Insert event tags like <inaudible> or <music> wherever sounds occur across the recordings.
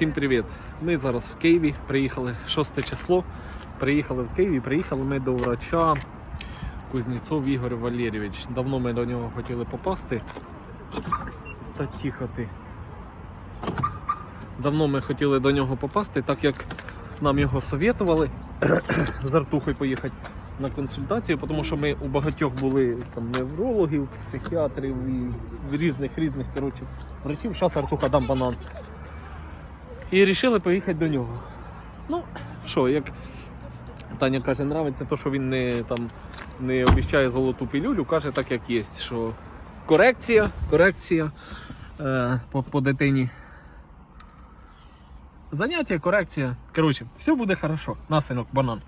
Всім привіт! Ми зараз в Києві. Приїхали 6 число. Приїхали в Київ. і Приїхали ми до врача Кузнєцов Ігор Валерійович. Давно ми до нього хотіли попасти. Та тихо ти. Давно ми хотіли до нього попасти, так як нам його совєтували <clears throat> з Артухою поїхати на консультацію, тому що ми у багатьох були там неврологів, психіатрів і різних різних коротше, врачів. Зараз Артуха дам банан. І вирішили поїхати до нього. Ну, що, як Таня каже, нравиться те, що він не, там, не обіцяє золоту пілюлю, каже так, як є. Що корекція, корекція е, по, по дитині. Заняття, корекція. Коротше, все буде хорошо. На, синок, банан.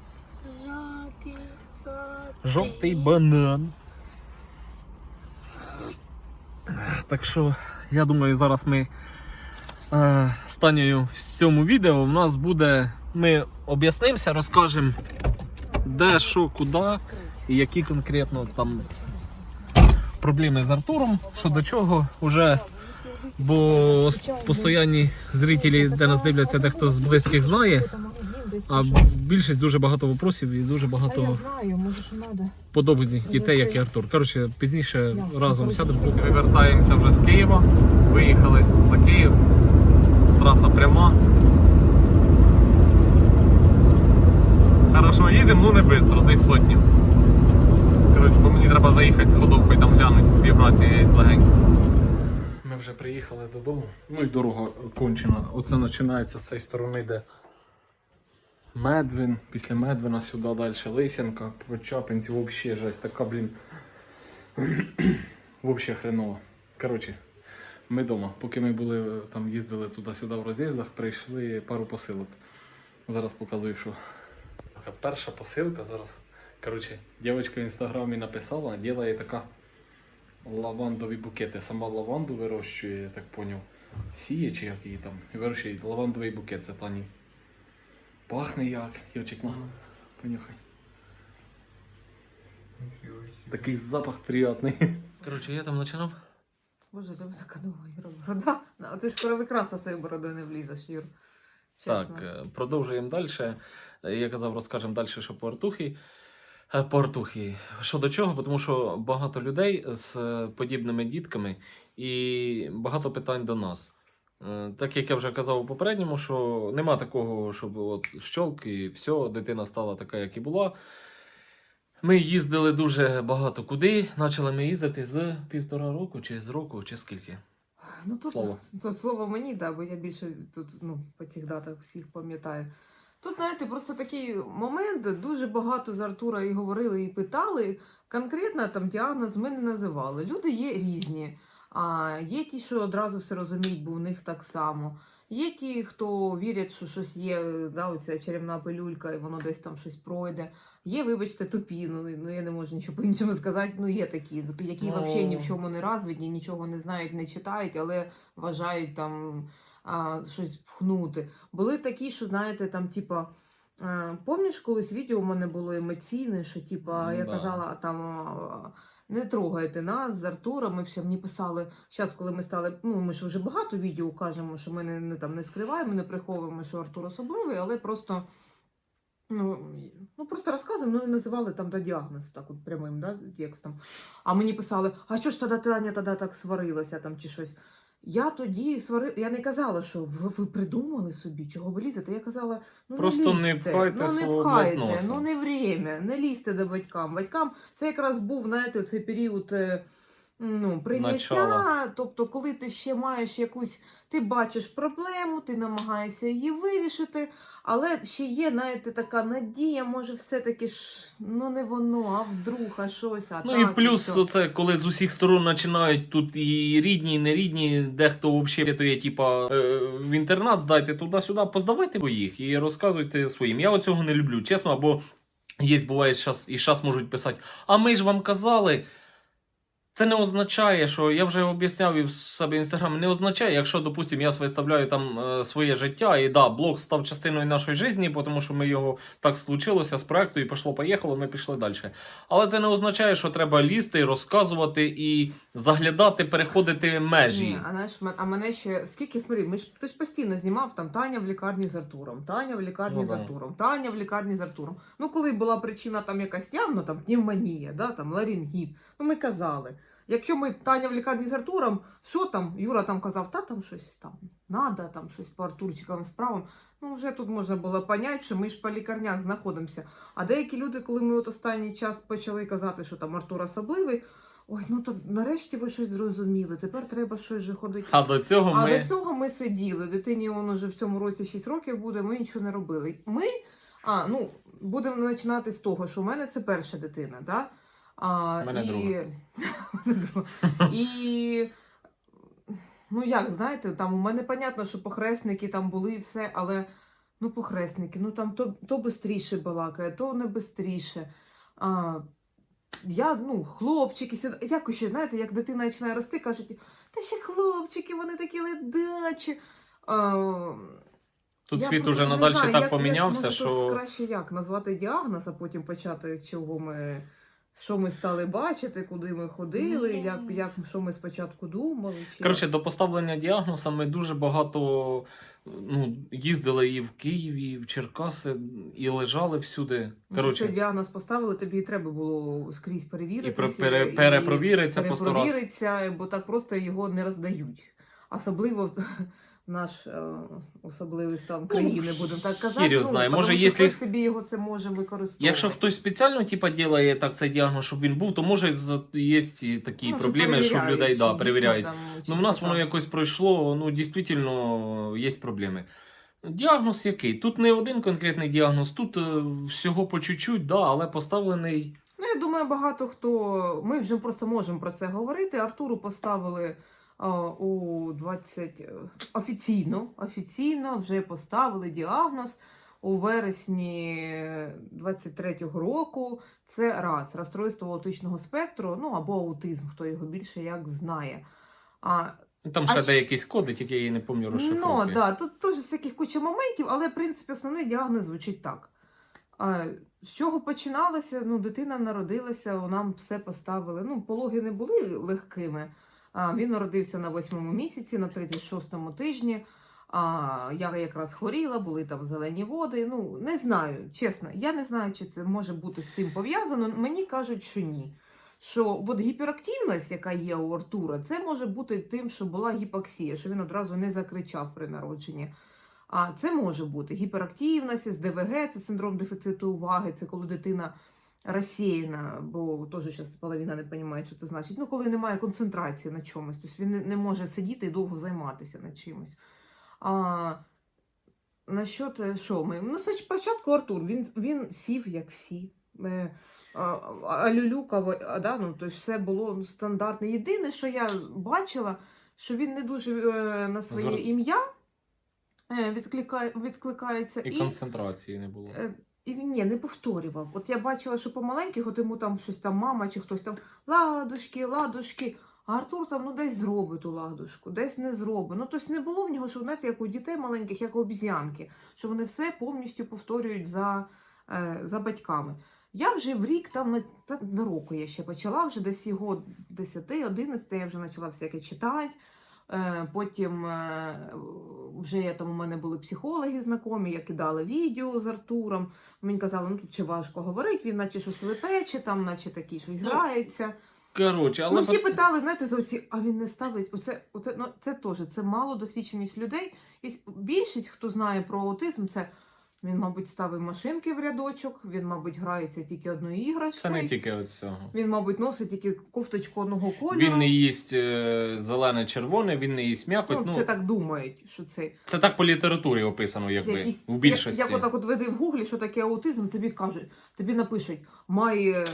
Жовтий, Жовтий банан. Так що, я думаю, зараз ми е, з Танею в цьому відео в нас буде. Ми об'яснимося, розкажемо, де, що, куди і які конкретно там проблеми з Артуром, що до чого вже. Бо постоянні зрителі, де нас дивляться, дехто з близьких знає, а більшість дуже багато вопросів і дуже багато подобних дітей, як і Артур. Коротше, пізніше разом сядемо. Ми вертаємося вже з Києва. Виїхали за Київ. Траса пряма. Хорошо, їдемо, ну не швидко, десь сотню. Коротше, бо мені треба заїхати з ходовкою, там глянуть, вібрація є легенько. Ми вже приїхали додому. Ну і дорога кончена. Оце починається з цієї сторони, де Медвин, після Медвина сюди далі Лисянка, Почапинці, взагалі жесть, така, блін. <clears throat> Взагалі хреново. Коротше, ми вдома. Поки ми були е, там їздили туди-сюди в роз'їздах, прийшли пару посилок. Зараз показую, що. Така перша посилка зараз. Коротше, дівчинка в інстаграмі написала, ділає така лавандові букети. Сама лаванду вирощує, я так поняв. Сіє чи як її там. І вирощує лавандовий букет, це пані. Пахне як, Йочик, на, понюхай. Такий запах приятний. Коротше, я там починав. Боже, така довга Юра, борода. А ти скоро в екран зі своєю бородою не влізеш, Юр. Чесно. Так, е, продовжуємо далі. Я казав, розкажемо далі, що по Артухі. Е, По Артухі. Що до чого? Тому що багато людей з е, подібними дітками і багато питань до нас. Е, Так як я вже казав у попередньому, що нема такого, щоб от щолк і все, дитина стала така, як і була. Ми їздили дуже багато куди. Почали ми їздити з півтора року, чи з року, чи скільки. Ну тут Слово. тут слово мені, да, бо я більше тут ну, по цих датах всіх пам'ятаю. Тут, знаєте, просто такий момент, дуже багато з Артура і говорили, і питали. Конкретно там діагноз ми не називали. Люди є різні. А є ті, що одразу все розуміють, бо у них так само. Є ті, хто вірять, що щось є, да, оця чарівна пилюлька, і воно десь там щось пройде. Є, вибачте, тупі, ну, ну я не можу нічого по-іншому сказати. Ну, є такі, які Ну. взагалі ні в чому не розвідні, нічого не знають, не читають, але вважають там а, щось пхнути. Були такі, що, знаєте, там, типа. Помніш, колись відео у мене було емоційне, що типа Ну, я казала там не трогайте нас з Артуром. Ми все мені писали. Зараз, коли ми стали, ну ми ж вже багато відео кажемо, що ми не, не там не скриваємо, не приховуємо, що Артур особливий, але просто. Ну, ну просто розказуємо, ну не називали там да, діагноз так от прямим да, текстом. А мені писали, а що ж тоді Таня тоді так сварилася там чи щось. Я тоді сварила, я не казала, що ви, ви придумали собі, чого ви лізете. Я казала, ну Просто не не пхайте ну, не пхайте, носа. ну не время, не лізьте до батькам. Батькам це якраз був, знаєте, цей період е, ну, прийняття. Начала. Тобто, коли ти ще маєш якусь, ти бачиш проблему, ти намагаєшся її вирішити, але ще є, знаєте, така надія, може, все-таки ж ну не воно, а вдруг, а щось. А Ну так, і плюс, все. оце, коли з усіх сторон починають тут і рідні, і нерідні, дехто взагалі рятує, типа е, в інтернат здайте туди-сюди, поздавайте ви їх і розказуйте своїм. Я оцього не люблю, чесно, або є, буває, щас, і зараз можуть писати, а ми ж вам казали. Це не означає, що я вже об'ясняв і в себе інстаграмі, не означає, якщо, допустимо, я виставляю там е, своє життя, і да, блог став частиною нашої житті, тому що ми його так случилося з проекту, і пішло-поїхало, ми пішли далі. Але це не означає, що треба лізти, розказувати і заглядати, переходити межі. Ні, а, знаєш, а мене ще скільки смотри, ми ж ти ж постійно знімав там Таня в лікарні з Артуром, Таня в лікарні Ну, з да. Артуром, Таня в лікарні з Артуром. Ну, коли була причина там якась явно, там пневмонія, да, там ларінгіт, ну ми казали. Якщо ми Таня в лікарні з Артуром, що там? Юра там казав, та там щось там надо, там щось по Артурчиковим справам. Ну, вже тут можна було поняти, що ми ж по лікарнях знаходимося. А деякі люди, коли ми от останній час почали казати, що там Артур особливий, ой, ну то нарешті ви щось зрозуміли, тепер треба щось же ходити. А до цього А ми. до цього ми сиділи. Дитині воно вже в цьому році 6 років буде, ми нічого не робили. Ми, а, ну, будемо починати з того, що в мене це перша дитина, да? А, мене і... друга. <laughs> <laughs> І ну як, знаєте, там у мене понятно, що похресники там були і все, але ну похресники, ну там то, то бистріше балакає, то не бистріше. А, я, ну, хлопчики, якось ще, знаєте, як дитина починає рости, кажуть, та ще хлопчики, вони такі ледачі. А, Тут я світ уже надалі так як- помінявся, як, може, що. тут краще як назвати діагноз, а потім почати з чого ми. Що ми стали бачити, куди ми ходили, Ну. як, як що ми спочатку думали. Чи Коротше, до поставлення діагноза ми дуже багато ну, їздили і в Києві, і в Черкаси, і лежали всюди. Коротше, Коротше, діагноз поставили, тобі і треба було скрізь і перевіритися. про- пере, перепровіриться по раз. перепровіриться, бо так просто його не роздають. Особливо в наш е, особливий стан країни, будемо так казати. хір його знає. тому Може, що якщо- хтось собі його це може використовувати. Якщо хтось спеціально типа, ділає так цей діагноз, щоб він був, то може з- є і такі Ну, що проблеми, що в перевіряють, людей да, дійсно перевіряють. там, чи Ну, в це нас воно так. якось пройшло, ну, дійсно, є проблеми. Діагноз який? Тут не один конкретний діагноз, тут е, всього по чуть-чуть, да, але поставлений. Ну, я думаю, багато хто. Ми вже просто можемо про це говорити. Артуру поставили у 20... е, офіційно, офіційно вже поставили діагноз у вересні 23-го року. Це раз розстройство аутичного спектру, ну або аутизм, хто його більше як знає. А Там А ще щ- деякі коди, тільки я її не пам'ятаю розшифровки. Ну, да, тут теж всяких куча моментів, але в принципі основний діагноз звучить так. А, з чого починалося? Ну, дитина народилася, нам все поставили. Ну, пологи не були легкими. Він народився на восьмому місяці, на 36-му тижні. А, я якраз хворіла, були там зелені води. Ну, не знаю, чесно, я не знаю, чи це може бути з цим пов'язано. Мені кажуть, що ні. Що от гіперактивність, яка є у Артура, це може бути тим, що була гіпоксія, що він одразу не закричав при народженні. А це може бути гіперактивність, СДВГ, це синдром дефіциту уваги, це коли дитина розсіяна, бо теж зараз половина не розуміє, що це значить. Ну, коли немає концентрації на чомусь, тобто він не, може сидіти і довго займатися над чимось. А, насчет, е, що ми? Ну, спочатку Артур, він, він сів, як всі. Е, а, а люлюкав, а, да, ну, тобто все було стандартне. Єдине, що я бачила, що він не дуже е, на своє ім'я відкликає, відкликається. І І, концентрації не було. І він ні, не повторював. От я бачила, що помаленьких, от йому там щось там мама чи хтось там ладушки, ладушки. А Артур там ну десь зробить ту ладушку, десь не зробить. Ну тобто не було в нього, що знаєте, як у дітей маленьких, як у обіз'янки, що вони все повністю повторюють за, е, за батьками. Я вже в рік там на, на року я ще почала, вже десь його 10-11 я вже почала всяке читати. Е, Потім е, вже я там у мене були психологи знайомі, я кидала відео з Артуром. Мені казали, ну тут ще важко говорити, він наче щось лепече, там, наче такий щось Ну, грається. Коротше, але Ну, всі питали, знаєте, за оці, а він не ставить. Оце, оце, ну, це теж це мало досвідченість людей. І більшість, хто знає про аутизм, це він, мабуть, ставив машинки в рядочок, він, мабуть, грається тільки одною це не тільки від цього. Він, мабуть, носить тільки кофточку одного кольору. Він не їсть е, зелене-червоне, він не їсть м'якоть. ну, Ну, це так думають, що це Це так по літературі описано, якби якісь в більшості. Як, як отак от веди в гуглі, що таке аутизм, тобі кажуть, тобі напишуть, має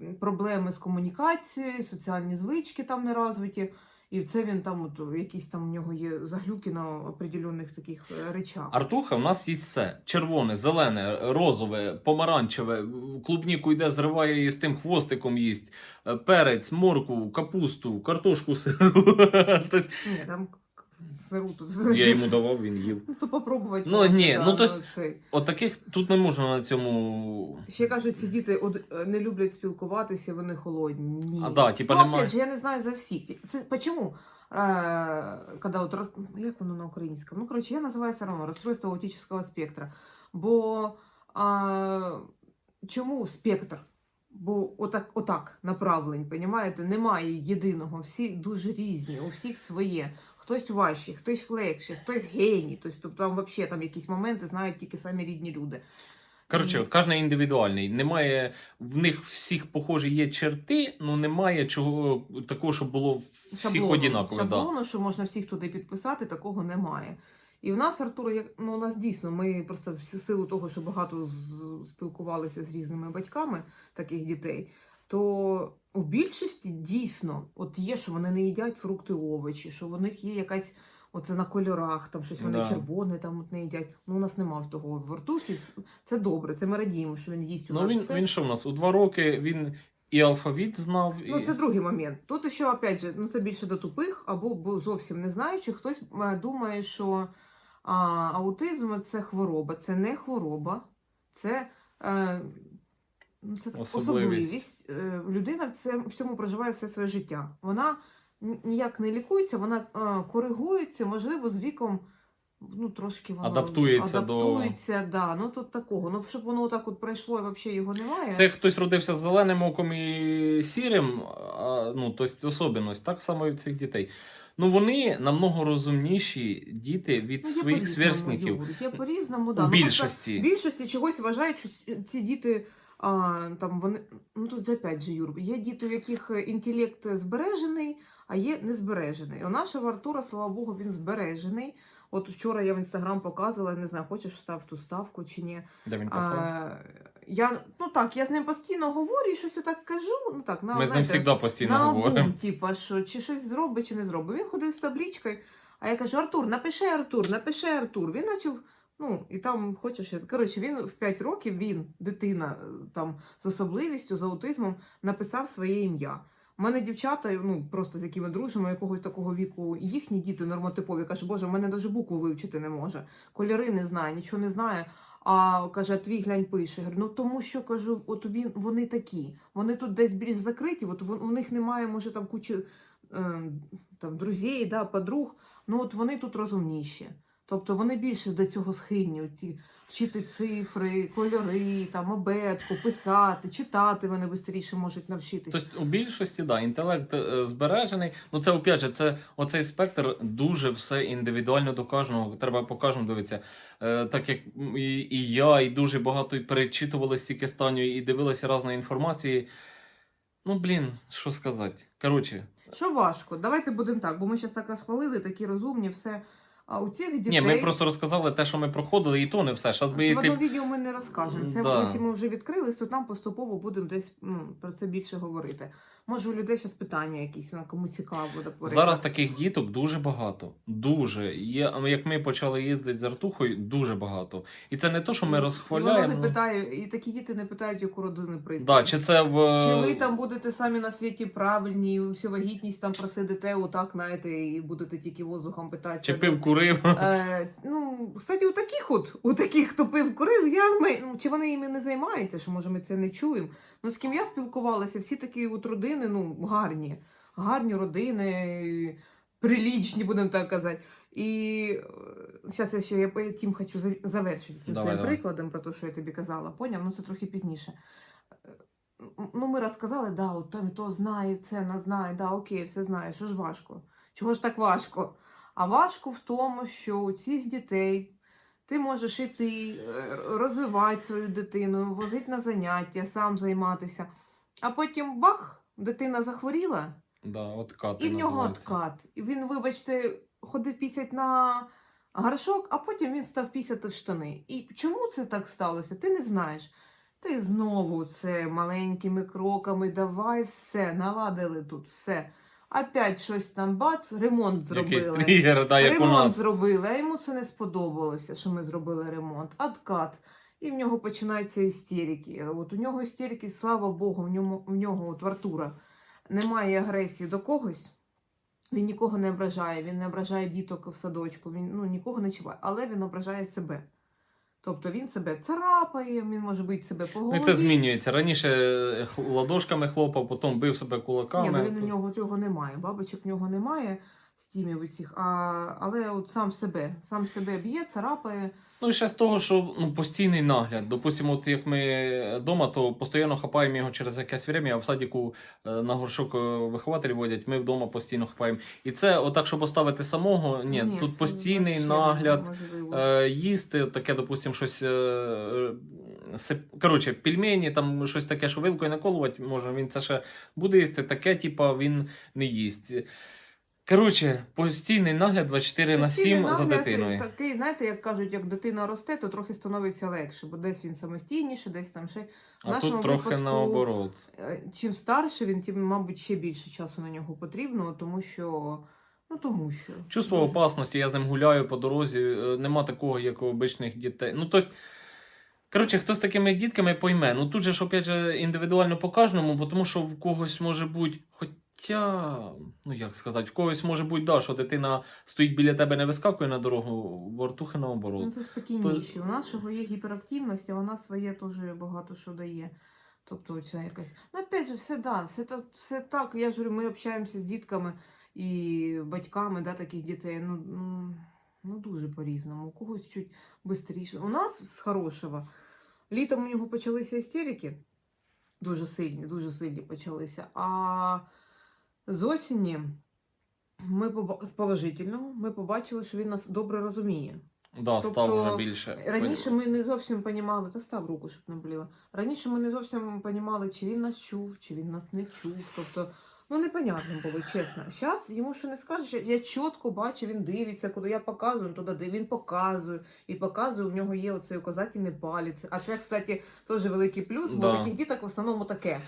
е, проблеми з комунікацією, соціальні звички там не розвиті. І це він там, от, якісь там у нього є заглюки на определених таких е, речах. Артуха в нас є все: червоне, зелене, розове, помаранчеве, клубніку йде, зриває її з тим хвостиком їсть, е, перець, морку, капусту, картошку <laughs> сиру. Тобто Ні, там сиру тут. я йому давав, він їв. Ну, то попробувати. Ну, можна, ні, да, ну, то ну, цей. От таких тут не можна на цьому. Ще кажуть, ці діти од- е, не люблять спілкуватися, вони холодні. Ні. А, да, типа, ну, немає- опять же, я не знаю за всіх. Це чому? Е, когда от роз... Як воно на українському? Ну, коротше, я називаю все одно розстройство аутичного спектра. Бо а, чому спектр? Бо отак, отак направлень, понімаєте? Немає єдиного, всі дуже різні, у всіх своє. Хтось важчий, хтось легший, хтось геній. Тобто там взагалі там якісь моменти знають тільки самі рідні люди. Коротше, кожен індивідуальний. Немає в них всіх похожі є черти, ну немає чого такого, щоб було всіх шаблону. Да. що можна всіх туди підписати, такого немає. І в нас, Артур, як ну у нас дійсно, ми просто в силу того, що багато з- спілкувалися з різними батьками таких дітей, то у більшості дійсно от є, що вони не їдять фрукти, овочі, що в них є якась. Оце на кольорах, там щось вони Да. червоне там от не їдять. Ну, у нас немає того в Артусі. Це, це добре, це ми радіємо, що він їсть у Ну нас він, все. він що в нас? У два роки він і алфавіт знав, і Ну, це другий момент. Тут ще, опять же, ну це більше до тупих або бо зовсім не знаючих. Хтось е, думає, що а, аутизм це хвороба. Це не хвороба, це, е, ну, це Особливість. особливість. Е, людина в, цьому проживає все своє життя. Вона ніяк не лікується, вона е, коригується, можливо, з віком. Ну, трошки воно Адаптується до- да. Ну тут такого. Ну, щоб воно так от пройшло і взагалі його немає. Це хтось родився з зеленим оком і сірим, а, ну, тобто особливість, так само і в цих дітей. Ну, вони намного розумніші діти від Ну, своїх сверстників. Є по-різному, да. У Ну, просто більшості. в більшості чогось вважають, що ці діти. А, там вони, ну тут же опять же, Юр, є діти, у яких е, інтелект збережений, а є не збережений. У нашого Артура, слава Богу, він збережений. От вчора я в інстаграм показувала, не знаю, хочеш встав ту ставку чи ні. Де він писав? А, я, ну так, я з ним постійно говорю і щось отак кажу. Ну так, на, Ми з ним завжди постійно на говоримо. типа, що чи щось зробить, чи не зробить. Він ходив з табличкою, а я кажу: Артур, напиши Артур, напиши Артур. Він почав. Ну, і там хочеш. Коротше, він в 5 років, він, дитина е, там з особливістю, з аутизмом, написав своє ім'я. У мене дівчата, ну просто з якими дружимо, якогось такого віку, їхні діти нормотипові. Каже, Боже, в мене навіть букву вивчити не може. Кольори не знає, нічого не знає. А каже, твій глянь пише. Я Говорю, ну тому що кажу, от він вони такі. Вони тут десь більш закриті. От у них немає, може, там кучі е, там друзей, да, подруг. Ну от вони тут розумніші. Тобто вони більше до цього схильні, ці вчити цифри, кольори, там обетку, писати, читати вони швидше можуть навчитися. Тобто у більшості, да, інтелект е, збережений. Ну це опять же, це оцей спектр дуже все індивідуально до кожного. Треба по кожному дивитися. Е, так як і, і я, і дуже багато і перечитували стільки станю, і дивилися різної інформації. Ну, блін, що сказати. Коротше, Що важко? Давайте будемо так, бо ми зараз так розхвалили, такі розумні, все. А у цих дітей... ні, ми просто розказали те, що ми проходили, і то не все. Щас би, Це в якщо... одному відео ми не розкажемо. Це Да. якщо ми вже відкрились, то там поступово будемо десь ну, про це більше говорити. Може, у людей зараз питання якісь, кому цікаво буде. Зараз таких діток дуже багато. Дуже. Є, як ми почали їздити з Артухою, дуже багато. І це не то, що ми І розхваляємо. Вона не питає, і такі діти не питають, яку родину прийти. Да, чи це в Чи ви там будете самі на світі правильні, всю вагітність там просидите, отак, знаєте, і будете тільки воздухом питатися. чи пив курив? Е, ну, кстати, у таких от, у таких, хто пив курив, я ми- ну, чи вони іми не займаються, що може ми це не чуємо. Ну, з ким я спілкувалася, всі такі от родини, ну, гарні, гарні родини, прилічні, будемо так казати. І зараз я ще я по- тим хочу завершити цим Давай, своїм давай. прикладом про те, що я тобі казала. Поняв? Ну це трохи пізніше. Е, Ну, ми розказали, да, от там і то знає, це не знає, да, окей, все знає, що ж важко. Чого ж так важко? А важко в тому, що у цих дітей ти можеш іти, е, розвивати свою дитину, возити на заняття, сам займатися. А потім бах, дитина захворіла, Да, откат. і в нього откат. І він, вибачте, ходив пісять на гаршок, а потім він став пісяти в штани. І чому це так сталося? Ти не знаєш. Ти знову це маленькими кроками, давай все, наладили тут все. Опять щось там бац, ремонт Якийсь зробили. тригер, да, як у ремонт нас. зробили, а йому це не сподобалося, що ми зробили ремонт. Откат. І в нього починаються істерики. От у нього істерики, слава Богу, в ньому в нього от Артура немає агресії до когось. Він нікого не ображає, він не ображає діток в садочку, він ну, нікого не чіпає, але він ображає себе. Тобто він себе царапає, він може бити себе по Ну, голові. і це змінюється. Раніше е, ладошками хлопав, потім бив себе Ні, кулаками. ну він у нього цього немає. Бабочок в нього немає стімів у цих, а, але от сам себе, сам себе б'є, царапає. Ну і ще з того, що ну, постійний нагляд. Допустимо, от як ми вдома, то постійно хапаємо його через якесь время, а в садіку е, на горшок е, вихователі водять, ми вдома постійно хапаємо. І це отак, щоб оставити самого, ні, тут постійний нагляд. Е, їсти таке, допустимо, щось. Е, е, коротше, пельмені, там щось таке, що вилкою наколувати може, він це ще буде їсти, таке, типа, він не їсть. Коротше, постійний нагляд 24 на 7 Постійний за дитиною. Такий, знаєте, як кажуть, як дитина росте, то трохи становиться легше, бо десь він самостійніше, десь там ще. В А тут трохи випадку, наоборот. е, Чим старше він, тим, мабуть, ще більше часу на нього потрібно, тому що. Ну тому що. Чувство Дуже- опасності, я з ним гуляю по дорозі, е, нема такого, як у обичних дітей. Ну, тобто, коротше, хто з такими дітками пойме. Ну тут же ж опять же індивідуально по кожному, бо тому що в когось може бути, хоча, ну як сказати, в когось може бути, да, що дитина стоїть біля тебе, не вискакує на дорогу, в ортухи Ну, це спокійніше. У нашого є гіперактивність, а вона своє теж багато що дає. Тобто ця якась. Ну, опять же, все да, все, та- все так. Я ж говорю, ми общаємося з дітками і батьками да, таких дітей. Ну, ну, ну дуже по-різному. У когось чуть швидше. У нас з хорошого. Літом у нього почалися істерики. Дуже сильні, дуже сильні почалися. А з осені ми з положительного ми побачили, що він нас добре розуміє. Да, став тобто, вже більше. Раніше ми не зовсім понімали, та став руку, щоб не боліло. Раніше ми не зовсім понімали, чи він нас чув, чи він нас не чув. Тобто, ну непонятно було, чесно. Зараз йому що не скажеш, я, чітко бачу, він дивиться, куди я показую, він туди де він показує. І показує, у нього є оцей указательний палець. А це, кстати, теж великий плюс, бо Да. таких діток в основному таке.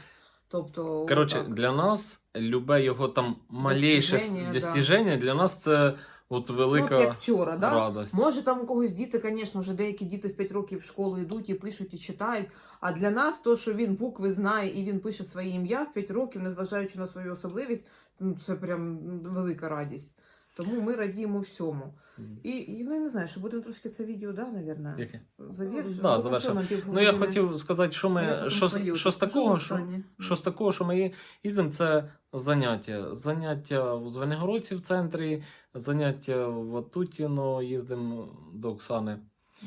Тобто, Коротше, так. для нас любе його там малейше Достіження, да. для нас це от Ну, велика от як вчора, да? радость. Може, там у когось діти, звісно, вже деякі діти в 5 років в школу йдуть і пишуть, і читають. А для нас то, що він букви знає і він пише своє ім'я в 5 років, незважаючи на свою особливість, ну, це прям велика радість. Тому ми радіємо всьому. І, і ну, я не знаю, що будемо трошки це відео, да, навірно, Яке? завершити. Да, Ну, завершимо. Ну, я хотів сказати, що ми що, свою що з такого, що, останнє. що з такого, що ми їздимо, це заняття. Заняття у Звенигородці в центрі, заняття в Атутіно, їздимо до Оксани.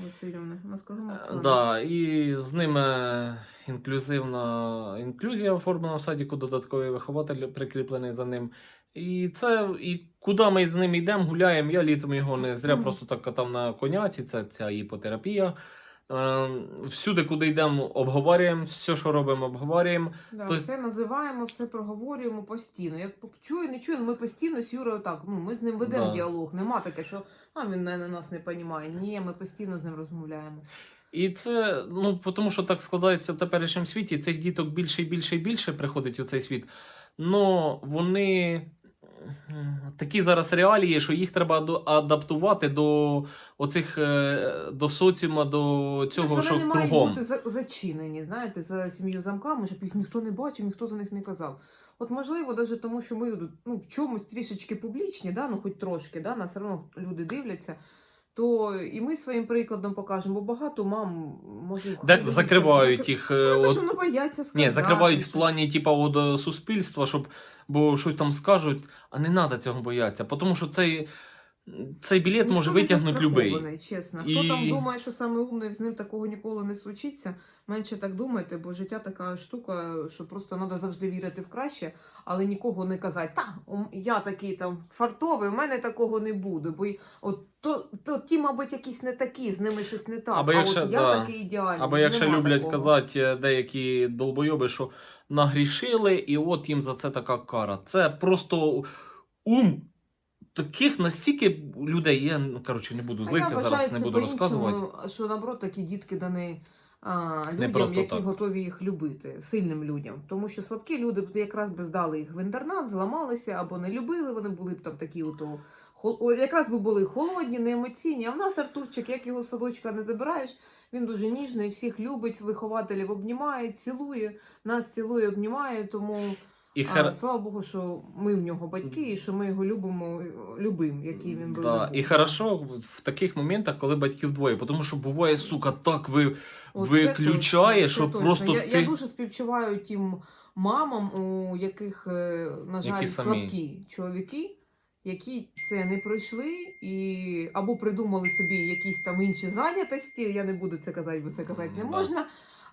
Васильівна, у нас кругом Е, Оксана. Да, і з ними інклюзивна інклюзія оформлена в садіку, додатковий вихователь прикріплений за ним. І це, і куди ми з ним йдемо, гуляємо. Я літом його не зря просто так катав на коняці, це ця іпотерапія. Е, всюди, куди йдемо, обговорюємо, все, що робимо, обговорюємо. Да, То- все називаємо, все проговорюємо постійно. Як чує, не чує, ми постійно з Юрою так. Ну, ми з ним ведемо Да. діалог. Нема таке, що а він на нас не розуміє. Ні, ми постійно з ним розмовляємо. І це, ну, тому що так складається в теперішньому світі, цих діток більше і більше і більше приходить у цей світ. Но вони такі зараз реалії, що їх треба адаптувати до оцих е, до соціума, до цього, Тобто що вони не мають бути зачинені, знаєте, за сім'ю замками, щоб їх ніхто не бачив, ніхто за них не казав. От можливо, навіть тому, що ми ну, в чомусь трішечки публічні, да, ну хоч трошки, да, нас все одно люди дивляться. То і ми своїм прикладом покажемо, бо багато мам може Де закривають закр- їх. Ну, е, те, що ну, бояться сказати. Ні, закривають в плані, типа, от, е, суспільства, щоб, бо щось там скажуть, а не треба цього боятися. Тому що цей, цей білет Ніхто може витягнути любий. Чесно. Хто І- там думає, що саме умний, з ним такого ніколи не случиться, менше так думайте, бо життя така штука, що просто треба завжди вірити в краще, але нікого не казати, та я такий там фартовий, у мене такого не буде. Бо от то, то ті, мабуть, якісь не такі, з ними щось не так. Або а якщо- от я да. такий ідеальний. Або якщо люблять такого. казати е, деякі долбойоби, що нагрішили, і от їм за це така кара. Це просто ум. Таких настільки людей, я ну, коротше не буду злитися, зараз вважаю не буду розказувати. Що наоборот такі дітки дані а, людям, які так. готові їх любити, сильним людям. Тому що слабкі люди б якраз би здали їх в інтернат, зламалися або не любили, вони були б там такі ото. хол- Якраз би були холодні, неемоційні. А в нас Артурчик, як його садочка не забираєш, він дуже ніжний, всіх любить, вихователів обнімає, цілує, нас цілує, обнімає. Тому І а, хар... слава Богу, що ми в нього батьки і що ми його любимо, любим, який він був. Да. І хорошо в таких моментах, коли батьків двоє, тому що буває, сука, так ви От виключає, це що це просто точно. я, ти- я дуже співчуваю тим мамам, у яких, е, на жаль, Які самі. слабкі чоловіки, які це не пройшли і або придумали собі якісь там інші зайнятості. Я не буду це казати, бо це казати не можна.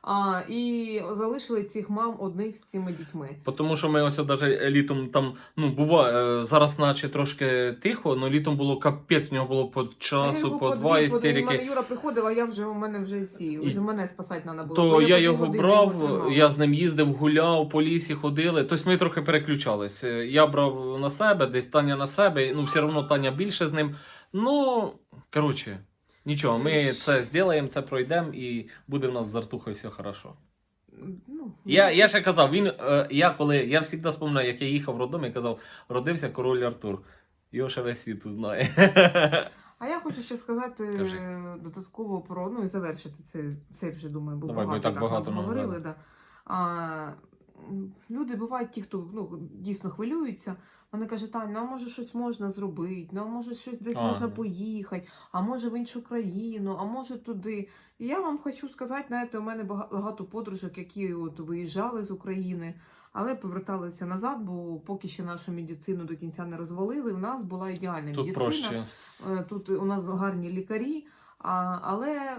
А, і залишили цих мам одних з цими дітьми. Тому що ми ось навіть літом там, ну буває, е, зараз наче трошки тихо, але літом було капець, в нього було по часу, по дві два істерики. мене Юра приходив, а я вже у мене вже ці, вже мене спасати треба було. То бо я його брав, я з ним їздив, гуляв, по лісі ходили. Тобто ми трохи переключались. Е, Я брав на себе, десь Таня на себе, ну все одно Таня більше з ним. Ну, коротше, нічого, ми це зробимо, це пройдемо і буде в нас з Артухою все хорошо. Ну, Я, я ще казав, він, е, я коли, я завжди пам'ятаю, як я їхав в роддом, я казав, родився король Артур. Його ще весь світ знає. А я хочу ще сказати Кажи. е, додатково про ну і завершити це. Це вже думаю, бо Давай, бо і багато так багато говорили. наговорили. Да. А, люди бувають ті, хто ну, дійсно хвилюються. Вони кажуть, Тань, ну а може щось можна зробити, ну а може щось десь А. можна поїхати, а може в іншу країну, а може туди. І я вам хочу сказати, знаєте, у мене багато подружок, які от виїжджали з України, але поверталися назад, бо поки ще нашу медицину до кінця не розвалили. У нас була ідеальна Тут медицина. проще. Е, Тут у нас гарні лікарі, а, але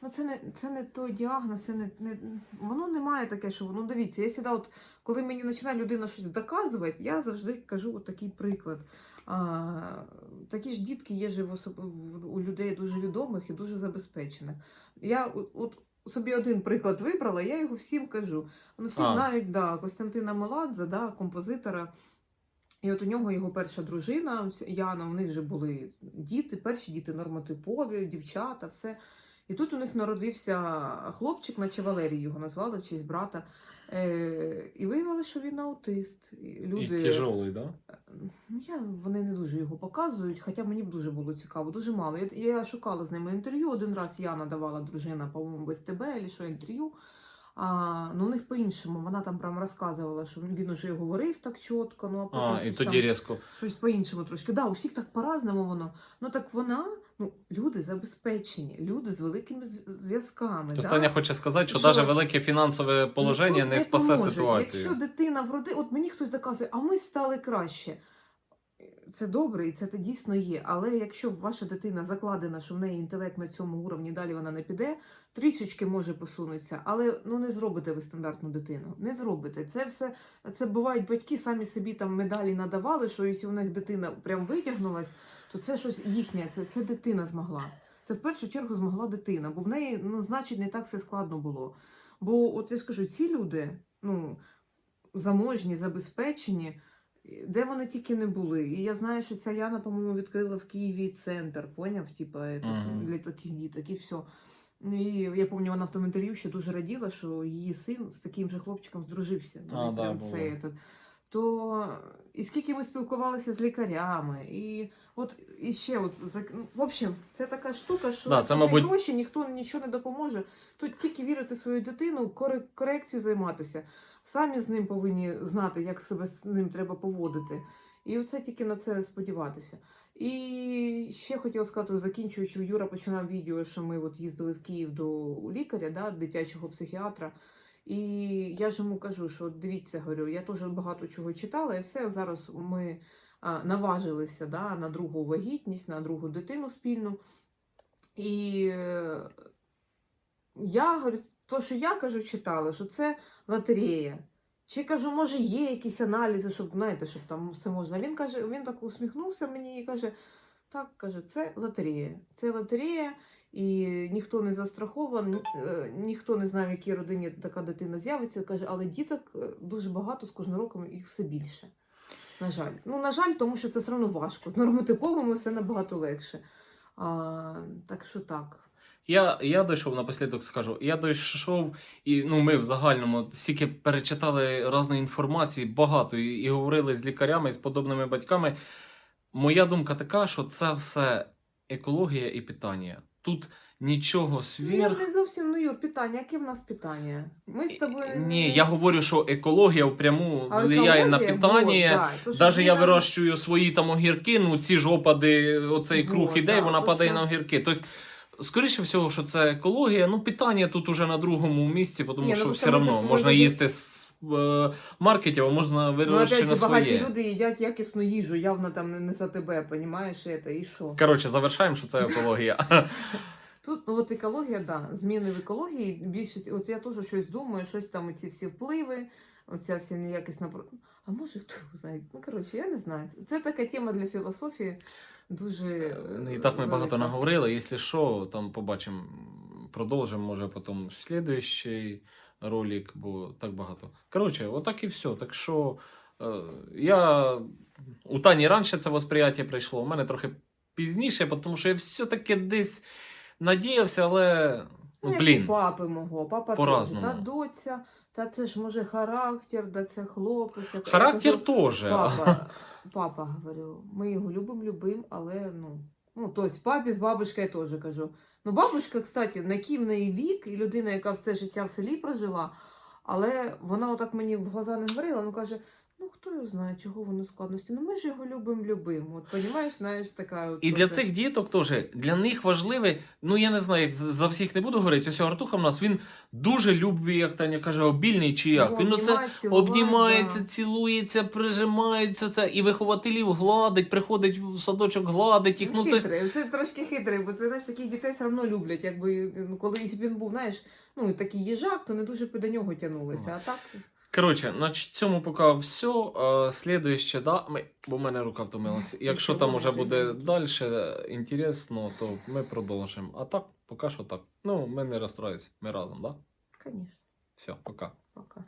ну, це, не, це не той діагноз, це не, не, воно не має таке, що ну, дивіться, я сюди, от, коли мені починає людина щось доказувати, я завжди кажу от такий приклад. А, такі ж дітки є в у людей дуже відомих і дуже забезпечених. Я от, от собі один приклад вибрала, я його всім кажу. Вони всі А. знають да, Костянтина Меладзе, да, композитора. І от у нього його перша дружина, Яна, у них вже були діти, перші діти нормотипові, дівчата, все. І тут у них народився хлопчик, наче Валерій його назвали, в честь брата. Е, і виявилося, що він аутист. І І люди, тяжелий, да? Ну, я, вони не дуже його показують, хоча мені б дуже було цікаво, дуже мало. Я, я шукала з ними інтерв'ю. Один раз я надавала дружина, по-моєму, без тебе, або що інтерв'ю. А, ну, у них по-іншому. Вона там прям розказувала, що він, уже говорив так чітко, ну а потім А, і щось тоді там, різко. щось по-іншому трошки. Да, у всіх так по-разному воно. Ну так вона, ну, люди забезпечені, люди з великими з- зв'язками. Тобто да? Таня хоче сказати, що Що- навіть велике фінансове положення Тут не спасе поможе. ситуацію. Якщо дитина вроди, от мені хтось заказує, а ми стали краще. Це добре, і це дійсно є. Але якщо ваша дитина закладена, що в неї інтелект на цьому уровні, далі вона не піде, трішечки може посунутися, але ну не зробите ви стандартну дитину. Не зробите. Це все це бувають батьки самі собі там медалі надавали, що якщо у них дитина прям витягнулась, то це щось їхнє, це, це дитина змогла. Це в першу чергу змогла дитина, бо в неї, ну, значить, не так все складно було. Бо, от я скажу, ці люди, ну, заможні, забезпечені, де вони тільки не були. І я знаю, що ця Яна, по-моєму, відкрила в Києві центр, поняв, типа, этот, Мгм. для таких діток, і все. І я пам'ятаю, вона в тому інтерв'ю ще дуже раділа, що її син з таким же хлопчиком здружився. А, да, прям це, этот. То і скільки ми спілкувалися з лікарями, і от і ще от ну, в общем, це така штука, що Да, це, мабуть- гроші ніхто нічого не допоможе. Тут тільки вірити в свою дитину, коре- корекцією займатися. Самі з ним повинні знати, як себе з ним треба поводити. І оце тільки на це сподіватися. І ще хотіла сказати, закінчуючи, Юра починав відео, що ми от їздили в Київ до лікаря, да, дитячого психіатра. І я ж йому кажу, що дивіться, говорю, я теж багато чого читала, і все зараз ми наважилися да, на другу вагітність, на другу дитину спільну. І е, я говорю, то, що я кажу, читала, що це лотерея. Чи кажу, може, є якісь аналізи, щоб знаєте, щоб там все можна. Він каже, він так усміхнувся мені і каже: так, каже, це лотерея. Це лотерея, і ніхто не застрахований, е, ніхто не знає, в якій родині така дитина з'явиться. Каже, але діток е, дуже багато з кожним роком їх все більше. На жаль. Ну, на жаль, тому що це все одно важко. З нормотиповими все набагато легше. А, так що так. Я, я дійшов, напослідок скажу, я дійшов, і ну, ми в загальному стільки перечитали різної інформації, багато, і, і говорили з лікарями, і з подобними батьками. Моя думка така, що це все екологія і питання. Тут нічого Ну, я не зовсім ну Юр, питання. Яке в нас питання? Ми з тобою Ні, я говорю, що екологія впряму А впливає на питання. вот, да, то, я вирощую свої там огірки, ну ці ж опади, оцей Вот, круг іде, да, вона падає що- на огірки. Тобто, скоріше всього, що це екологія. Ну, питання тут уже на другому місці, тому Ні, ну, що просто все одно можна вже- їсти е, а можна Ну, на же, багаті люди їдять якісну їжу, явно там не, за тебе, понімаєш, і що? Коротше, завершаємо, що це екологія. <laughs> Тут ну, от екологія, да, зміни в екології. Більшість, от я теж щось думаю, щось там ці всі впливи, оця всі неякісна А може хто знає? Ну коротше, я не знаю. Це така тема для філософії. Дуже е, І так ми багато велика. наговорили. Якщо що, там побачимо, продовжимо, може потім слідуючий ролик, бо так багато. Коротше, отак і все. Так що е, я у Тані раніше це восприяття прийшло, у мене трохи пізніше, тому що я все-таки десь надіявся, але. Ну, Ну, як у папи мого, папа По-разному. та доця, та це ж може характер, да це хлопець. Я Характер теж. Папа, папа, говорю, ми його любимо, любим, але ну. Ну, тобто папі з бабушкою теж кажу. Ну, бабушка, кстати, на який вік, і людина, яка все життя в селі прожила, але вона отак мені в глаза не говорила, ну каже, ну хто його знає, чого воно складності. Ну ми ж його любимо, любимо. От понімаєш, знаєш, така от І для цих діток теж для них важливе, ну я не знаю, як за всіх не буду говорити. Ось Артуха в нас він дуже любві, як Таня каже, обільний чи як. Ну, Він обнімати, цілувати, обнімається, да. цілується, прижимається це, і вихователів гладить, приходить в садочок, гладить їх. Ну, Ну, то хитрий, це трошки хитрий, бо це знаєш, таких дітей все одно люблять. Якби ну, коли він був, знаєш, ну такий їжак, то не дуже б до нього тягнулися. А так Коротше, на цьому поки все. Слідуюче, да, ми, бо в мене рука втомилася. Якщо там уже буде далі інтересно, то ми продовжимо. А так, поки що так. Ну, ми не розстроїмось, ми разом, да? звісно, Все, пока. пока.